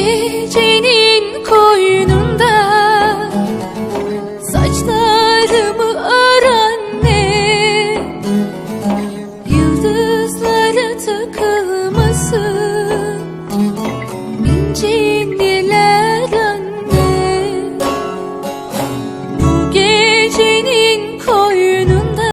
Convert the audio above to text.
gecenin koynunda Saçlarımı öğrenme Yıldızlara takılmasın İncinli